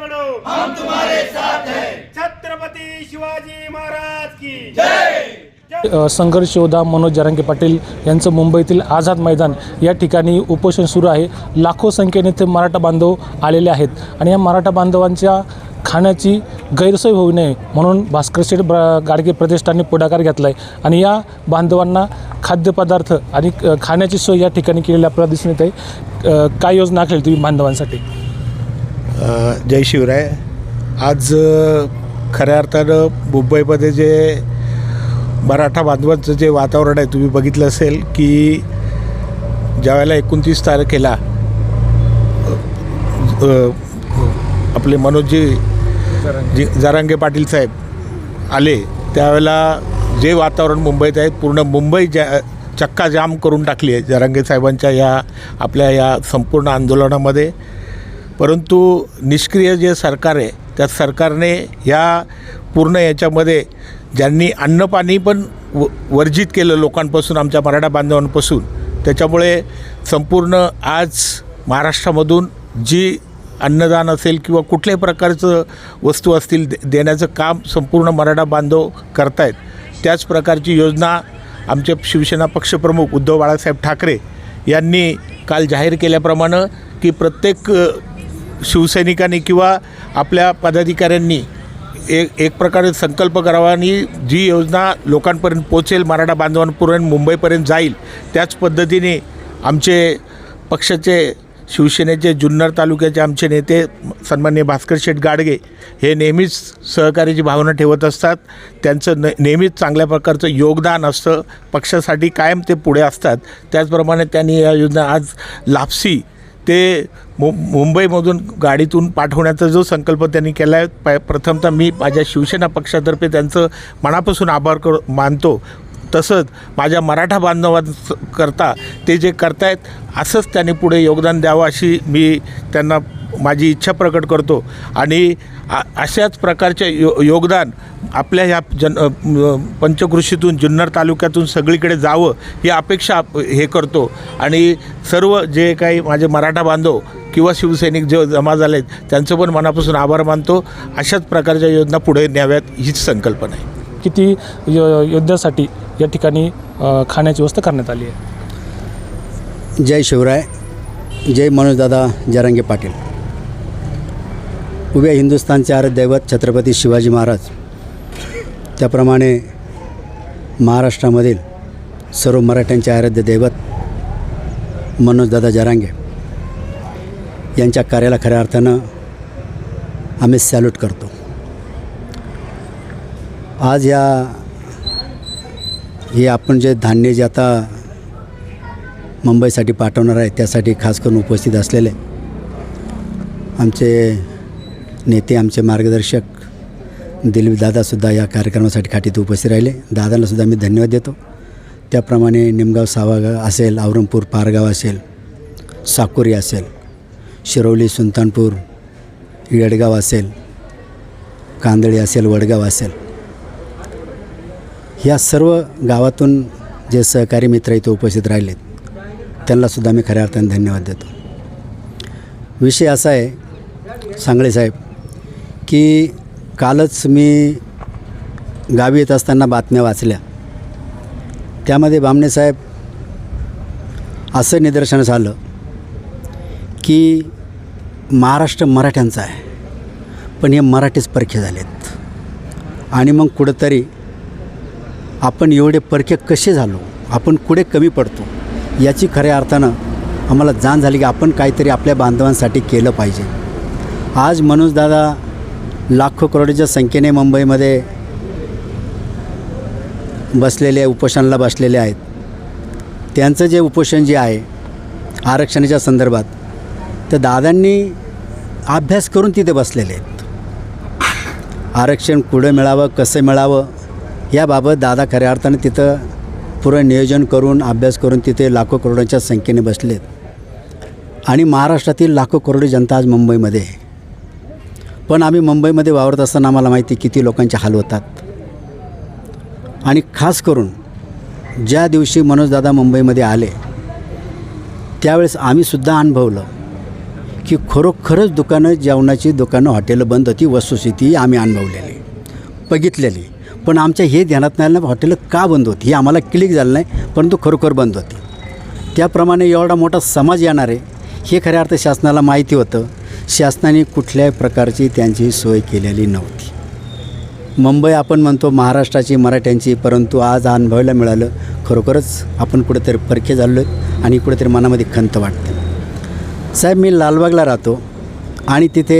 बढ़ो हम तुम्हारे साथ हैं। छत्रपति शिवाजी महाराज की. जय। संघर्ष योद्धा मनोज जरांगे पाटील यांचं मुंबईतील आझाद मैदान या ठिकाणी उपोषण सुरू आहे. लाखो संख्येने ते मराठा बांधव आलेले आहेत आणि या मराठा बांधवांच्या खाण्याची गैरसोय होऊ नये म्हणून भास्कर शेठ ब गाडगे प्रतिष्ठानने पुढाकार घेतला आहे आणि या बांधवांना खाद्यपदार्थ आणि खाण्याची सोय या ठिकाणी केलेली आपल्याला दिसून येत आहे काय योजना आखेल तुम्ही बांधवांसाठी? जय शिवराय. आज खऱ्या अर्थानं मुंबईमध्ये जे मराठा बांधवांचं जे वातावरण आहे तुम्ही बघितलं असेल की ज्यावेळेला एकोणतीस तारखेला आपले मनोजजी जी जारांगे पाटील साहेब आले त्यावेळेला जे वातावरण मुंबईत आहे पूर्ण मुंबई ज्या चक्का जाम करून टाकली आहे जरांगे साहेबांच्या या आपल्या या संपूर्ण आंदोलनामध्ये. परंतु निष्क्रिय जे सरकार आहे त्या सरकारने या पूर्ण याच्यामध्ये ज्यांनी अन्नपाणी पण व वर्जित केलं लोकांपासून आमच्या मराठा बांधवांपासून त्याच्यामुळे संपूर्ण आज महाराष्ट्रामधून जी अन्नदान असेल किंवा कुठल्याही प्रकारचं वस्तू असतील दे देण्याचं काम संपूर्ण मराठा बांधव करतायत त्याच प्रकारची योजना आमचे शिवसेना पक्षप्रमुख उद्धव बाळासाहेब ठाकरे यांनी काल जाहीर केल्याप्रमाणे की प्रत्येक शिवसैनिकांनी किंवा आपल्या पदाधिकाऱ्यांनी एक एक प्रकारे संकल्प करावा आणि जी योजना लोकांपर्यंत पोचेल मराठा बांधवांपर्यंत मुंबईपर्यंत जाईल त्याच पद्धतीने आमचे पक्षाचे शिवसेनेचे जुन्नर तालुक्याचे आमचे नेते सन्मान्य भास्कर शेठ गाडगे हे नेहमीच सहकार्याची भावना ठेवत असतात. त्यांचं न नेहमीच चांगल्या प्रकारचं योगदान असतं. पक्षासाठी कायम ते पुढे असतात. त्याचप्रमाणे त्यांनी या योजना आज लापसी ते मु मुंबईमधून गाडीतून पाठवण्याचा जो संकल्प त्यांनी केला आहे प प्रथमतः मी माझ्या शिवसेना पक्षातर्फे त्यांचं मनापासून आभार कर मानतो. तसंच माझ्या मराठा बांधवांकरता ते जे करतायत असंच त्यांनी पुढे योगदान द्यावं अशी मी त्यांना माझी इच्छा प्रकट करतो. आणि आ अशाच प्रकारचे यो योगदान आपल्या ह्या जन पंचकृषीतून जुन्नर तालुक्यातून सगळीकडे जावं ही अपेक्षा हे करतो. आणि सर्व जे काही माझे मराठा बांधव किंवा शिवसैनिक जे जमा झाले आहेत त्यांचं पण मनापासून आभार मानतो. अशाच प्रकारच्या योजना पुढे न्याव्यात हीच संकल्पना आहे. किती यो योद्ध्यासाठी या ठिकाणी खाण्याची व्यवस्था करण्यात आली आहे? जय शिवराय जय मनोजदादा जरांगे पाटील. उभ्या हिंदुस्थानचे आराध्य दैवत छत्रपती शिवाजी महाराज. त्याप्रमाणे महाराष्ट्रामधील सर्व मराठ्यांचे आराध्य दैवत मनोजदादा जरांगे. यांच्या कार्याला खऱ्या अर्थानं आम्ही सॅल्यूट करतो. आज या हे आपण जे धान्य जे आता मुंबईसाठी पाठवणार आहे त्यासाठी खास करून उपस्थित असलेले आमचे नेते आमचे मार्गदर्शक दिलीप दादासुद्धा या कार्यक्रमासाठी खाटीत उपस्थित राहिले. दादांनासुद्धा मी धन्यवाद देतो. त्याप्रमाणे निमगाव सावागाव असेल औरंगपूर पारगाव असेल साकुरी असेल शिरवली सुलतानपूर येडगाव असेल कांदळी असेल वडगाव असेल. या सर्व गावातून जे सहकारी मित्र इथे उपस्थित राहिलेत त्यांनासुद्धा मी खऱ्या अर्थाने धन्यवाद देतो. विषय असा आहे सांगळे साहेब की कालच मी गावी येत असताना बातम्या वाचल्या. त्यामध्ये बामणे साहेब असं निदर्शनास आलं की महाराष्ट्र मराठ्यांचा आहे. पण हे मराठीच परखे झालेत. आणि मग कुठंतरी आपण एवढे परखे कसे झालो? आपण कुठे कमी पडतो? याची खऱ्या अर्थानं आम्हाला जाण झाली की आपण काहीतरी आपल्या बांधवांसाठी केलं पाहिजे. आज मनोजदादा लाखो करोडीच्या संख्येने मुंबईमध्ये बसलेले उपोषणाला बसलेले आहेत. त्यांचं जे उपोषण जे आहे आरक्षणाच्या संदर्भात तर दादांनी अभ्यास करून तिथे बसलेले आहेत. आरक्षण कुठं मिळावं कसं मिळावं याबाबत दादा खऱ्या अर्थाने तिथं पुरं नियोजन करून अभ्यास करून तिथे लाखो करोडांच्या संख्येने बसलेत. आणि महाराष्ट्रातील लाखो करोडी जनता आज मुंबईमध्ये आहे. पण आम्ही मुंबईमध्ये वावरत असताना आम्हाला माहिती किती लोकांचे हाल होतात. आणि खास करून ज्या दिवशी मनोजदादा मुंबईमध्ये आले त्यावेळेस आम्हीसुद्धा अनुभवलं. की खरोखरच दुकानं जेवणाची दुकानं हॉटेलं बंद होती वस्तुस्थिती आम्ही अनुभवलेली बघितलेली. पण आमच्या हे ध्यानात नाही ना हॉटेलं का बंद होती? हे आम्हाला क्लिक झालं नाही परंतु खरोखर बंद होती. त्याप्रमाणे एवढा मोठा समाज येणार आहे हे खऱ्या अर्थ शासनाला माहिती होतं. शासनाने कुठल्याही प्रकारची त्यांची सोय केलेली नव्हती. मुंबई आपण म्हणतो महाराष्ट्राची मराठ्यांची परंतु आज अनुभवायला मिळालं खरोखरच आपण कुठेतरी परखे झालो आणि कुठेतरी मनामध्ये खंत वाटते. साहेब मी लालबागला राहतो आणि तिथे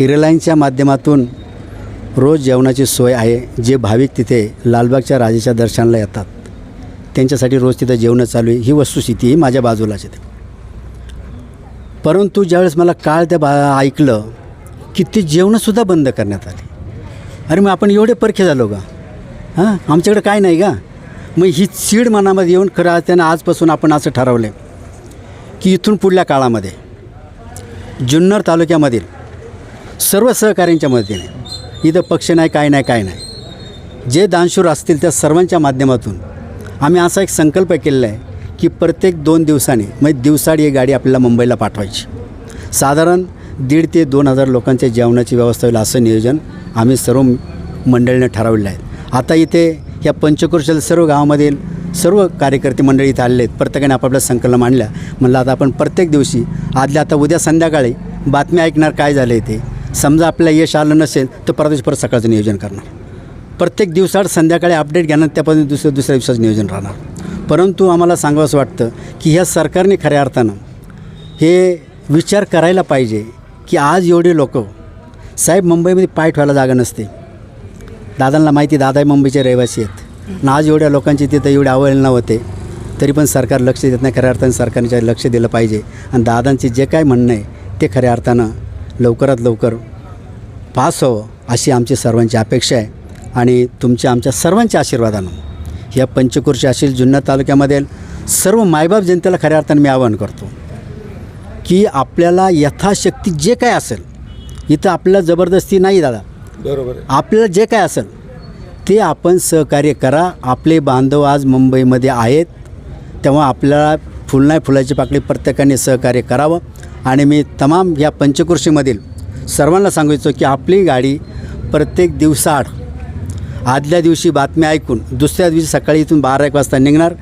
रिलायन्सच्या माध्यमातून रोज जेवणाची सोय आहे. जे भाविक तिथे लालबागच्या राजेच्या दर्शनाला येतात. त्यांच्यासाठी रोज तिथं जेवणं चालू आहे. ही वस्तुस्थिती माझ्या बाजूलाच येते परंतु ज्यावेळेस मला काळ त्या बा ऐकलं की ती जेवणंसुद्धा बंद करण्यात आली. अरे मग आपण एवढे परखे झालो का? हां? आमच्याकडे काय नाही का? मग ही चीड मनामध्ये येऊन खरं त्यानं आजपासून आपण असं ठरवलं की इथून पुढल्या काळामध्ये जुन्नर तालुक्यामधील सर्व सहकाऱ्यांच्या मदतीने इथं पक्ष नाही काय नाही काय नाही. जे दानशूर असतील त्या सर्वांच्या माध्यमातून आम्ही असा एक संकल्प केलेला आहे की प्रत्येक दोन दिवसांनी म्हणजे दिवसाडी ही गाडी आपल्याला मुंबईला पाठवायची. साधारण दीड ते दोन हजार लोकांच्या जेवणाची व्यवस्था होईल असं नियोजन आम्ही सर्व मंडळीने ठरवलेलं आहे. आता इथे या पंचक्रोशील सर्व गावामधील सर्व कार्यकर्ते मंडळी इथे आलेले आहेत. प्रत्येकाने आपापल्या संकल्प मांडल्या. म्हणलं आता आपण प्रत्येक दिवशी आदल्या आता उद्या संध्याकाळी बातम्या ऐकणार काय झालं आहे ते समजा आपल्याला यश आलं नसेल तर परदेश परत सकाळचं नियोजन करणार. प्रत्येक दिवसाआड संध्याकाळी अपडेट घेणार त्यापासून दुसऱ्या दुसऱ्या दिवसाचं नियोजन राहणार. परंतु आम्हाला सांगावंसं वाटतं की ह्या सरकारने खऱ्या अर्थानं हे विचार करायला पाहिजे की आज एवढे लोक साहेब मुंबईमध्ये पाय ठेवायला जागा नसते. दादांना माहिती दादा मुंबईचे रहिवासी आहेत. आणि आज एवढ्या लोकांची तिथं एवढी अवहेलना होते तरी पण सरकार लक्ष देत नाही. खऱ्या अर्थानं सरकारने लक्ष दिलं पाहिजे. आणि दादांचे जे काय म्हणणं आहे ते खऱ्या अर्थानं लवकरात लवकर पास व्हावं अशी आमची सर्वांची अपेक्षा आहे. आणि तुमच्या आमच्या सर्वांच्या आशीर्वादानं या पंचकृषी असेल जुन्नर तालुक्यामधील सर्व मायबाप जनतेला खऱ्या अर्थानं मी आवाहन करतो की आपल्याला यथाशक्ती जे काय असेल इथं आपल्याला जबरदस्ती नाही दादा. बरोबर आपल्याला जे काय असेल ते आपण सहकार्य करा. आपले बांधव आज मुंबईमध्ये आहेत. तेव्हा आपल्याला फुल नाही फुलाची पाकळी प्रत्येकाने सहकार्य करावं. आणि मी तमाम या पंचकृषीमधील सर्वांना सांगू इच्छितो की आपली गाडी प्रत्येक दिवसाआड आदल्या दिवशी बातम्या ऐकून दुसऱ्या दिवशी सकाळी इथून बारा एक वाजता निघणार.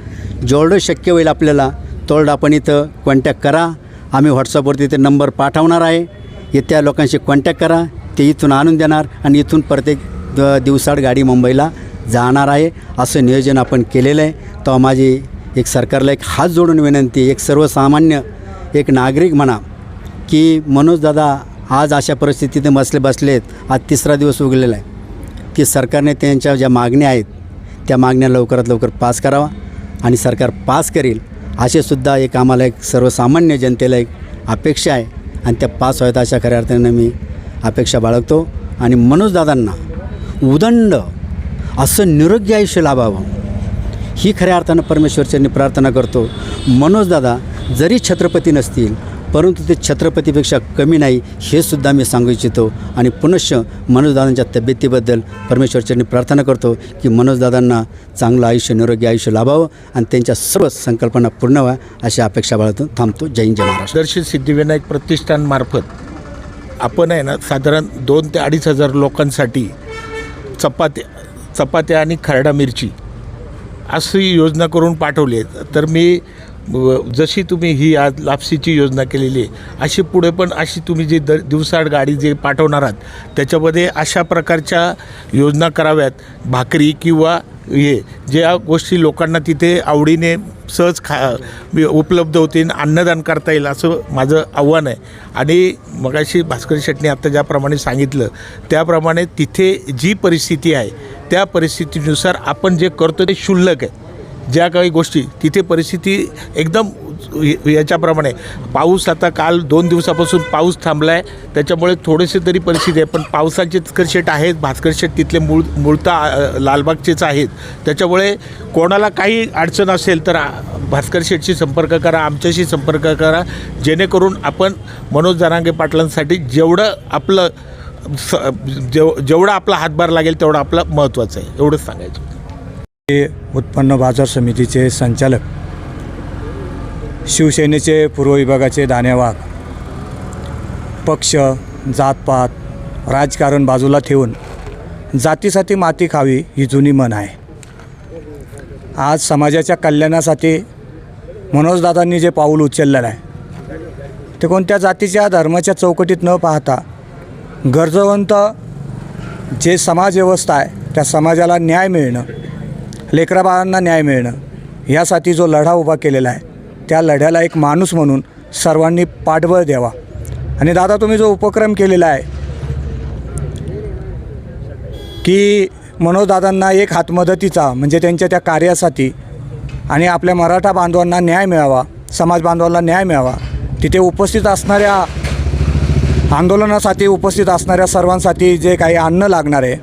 जेवढं शक्य होईल आपल्याला तेवढं आपण इथं कॉन्टॅक्ट करा. आम्ही व्हॉट्सअपवरती ते नंबर पाठवणार आहे. येत्या लोकांशी कॉन्टॅक्ट करा. ते इथून आणून देणार आणि इथून प्रत्येक द- दिवसाड गाडी मुंबईला जाणार आहे. असं नियोजन आपण केलेलं आहे. तेव्हा माझी एक सरकारला एक हात जोडून विनंती एक सर्वसामान्य एक नागरिक म्हणा की मनोजदादा आज अशा परिस्थितीत बसले बसलेत आज तिसरा दिवस उगलेला आहे. की सरकारने त्यांच्या ज्या मागण्या आहेत त्या मागण्या लवकरात लवकर पास करावा आणि सरकार पास करेल असे सुद्धा एक आम्हाला एक सर्वसामान्य जनतेला एक अपेक्षा आहे. आणि त्या पास व्हायत अशा खऱ्या अर्थानं मी अपेक्षा बाळगतो. आणि मनोजदादांना उदंड असं निरोगी आयुष्य लाभावं. ही खऱ्या अर्थानं परमेश्वरच्यांनी प्रार्थना करतो. मनोजदादा जरी छत्रपती नसतील परंतु ते छत्रपतीपेक्षा कमी नाही हे सुद्धा मी सांगू इच्छितो. आणि पुनश्च मनोजदादांच्या तब्येतीबद्दल परमेश्वरच्यांनी प्रार्थना करतो की मनोजदादांना चांगलं आयुष्य निरोगी आयुष्य लाभावं आणि त्यांच्या सर्व संकल्पना पूर्ण व्हा अशी अपेक्षा बाळगतो थांबतो. जय हिंद जय महाराष्ट्र. दर्शित सिद्धिविनायक प्रतिष्ठानमार्फत आपण आहे ना साधारण दोन ते अडीच हजार लोकांसाठी चपात्या चपात्या आणि खरडा मिरची अशी योजना करून पाठवली आहे तर मी जशी तुम्ही ही आज लापसीची योजना केलेली आहे अशी पुढे पण अशी तुम्ही जी दर दिवसाड गाडी जे पाठवणार आहात त्याच्यामध्ये अशा प्रकारच्या योजना कराव्यात भाकरी किंवा हे ज्या गोष्टी लोकांना तिथे आवडीने सहज खा उपलब्ध होतील अन्नदान करता येईल असं माझं आव्हान आहे. आणि मगाशी भास्कर शेटने आता ज्याप्रमाणे सांगितलं त्याप्रमाणे तिथे जी परिस्थिती आहे त्या परिस्थितीनुसार आपण जे करतो ते क्षुल्लक आहे. ज्या काही गोष्टी तिथे परिस्थिती एकदम याच्याप्रमाणे. पाऊस आता काल दोन दिवसापासून पाऊस थांबला आहे त्याच्यामुळे थोडेसे तरी परिस्थिती आहे पण पावसाचे शेट आहेत भास्कर शेट तिथले मूळ मूळता लालबागचेच आहेत. त्याच्यामुळे कोणाला काही अडचण असेल तर भास्कर शेटशी संपर्क करा आमच्याशी संपर्क करा. जेणेकरून आपण मनोज जरांगे पाटलांसाठी जेवढं आपलं स जेव जेवढा आपला हातभार लागेल तेवढं आपला महत्त्वाचं आहे. एवढंच सांगायचं. उत्पन्न बाजार समितीचे संचालक शिवसेनेचे पूर्व विभागाचे दाने वाघ पक्ष जातपात राजकारण बाजूला ठेवून जातीसाठी माती खावी ही जुनी मन आहे. आज समाजाच्या कल्याणासाठी मनोजदादांनी जे पाऊल उचललेलं आहे ते कोणत्या जातीच्या धर्माच्या चौकटीत न पाहता गरजवंत जे समाज व्यवस्था आहे त्या समाजाला न्याय मिळणं लेकराबाळांना न्याय मिळणं यासाठी जो लढा उभा केलेला आहे त्या लढ्याला एक माणूस म्हणून सर्वांनी पाठबळ द्यावा. आणि दादा तुम्ही जो उपक्रम केलेला आहे की मनोजदादांना एक हातमदतीचा म्हणजे त्यांच्या त्या कार्यासाठी आणि आपल्या मराठा बांधवांना न्याय मिळावा समाज बांधवांना न्याय मिळावा तिथे उपस्थित असणाऱ्या आंदोलनासाठी उपस्थित असणाऱ्या सर्वांसाठी जे काही अन्न लागणार आहे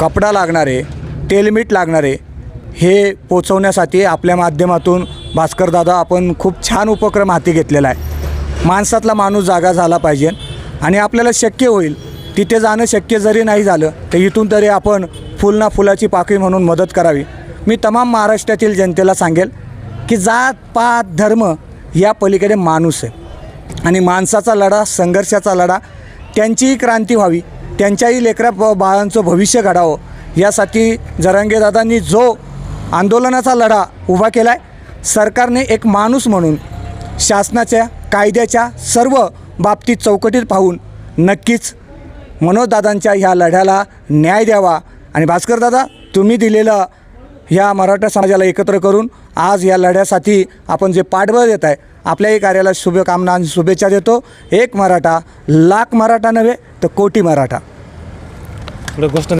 कपडा लागणार आहे तेलमीठ लागणार आहे हे पोचवण्यासाठी आपल्या माध्यमातून भास्करदादा आपण खूप छान उपक्रम हाती घेतलेला आहे. माणसातला माणूस जागा झाला पाहिजे आणि आपल्याला शक्य होईल तिथे जाणं शक्य जरी नाही झालं तर इथून तरी आपण फुल ना फुलाची पाकळी म्हणून मदत करावी. मी तमाम महाराष्ट्रातील जनतेला सांगेल की जात पात धर्म या पलीकडे माणूस आहे. आणि माणसाचा लढा संघर्षाचा लढा त्यांचीही क्रांती व्हावी त्यांच्याही लेकरा बाळांचं भविष्य घडावं यासाठी जरांगेदादांनी जो आंदोलनाचा लढा उभा केला आहे सरकारने एक माणूस म्हणून शासनाच्या कायद्याच्या सर्व बाबतीत चौकटीत पाहून नक्कीच मनोजदादांच्या ह्या लढ्याला न्याय द्यावा. आणि भास्करदादा तुम्ही दिलेलं ह्या मराठा समाजाला एकत्र करून आज या लढ्यासाठी आपण जे पाठबळ देत आहे आपल्याही कार्याला शुभकामना आणि शुभेच्छा देतो. एक मराठा लाख मराठा नव्हे तर कोटी मराठा. गोष्ट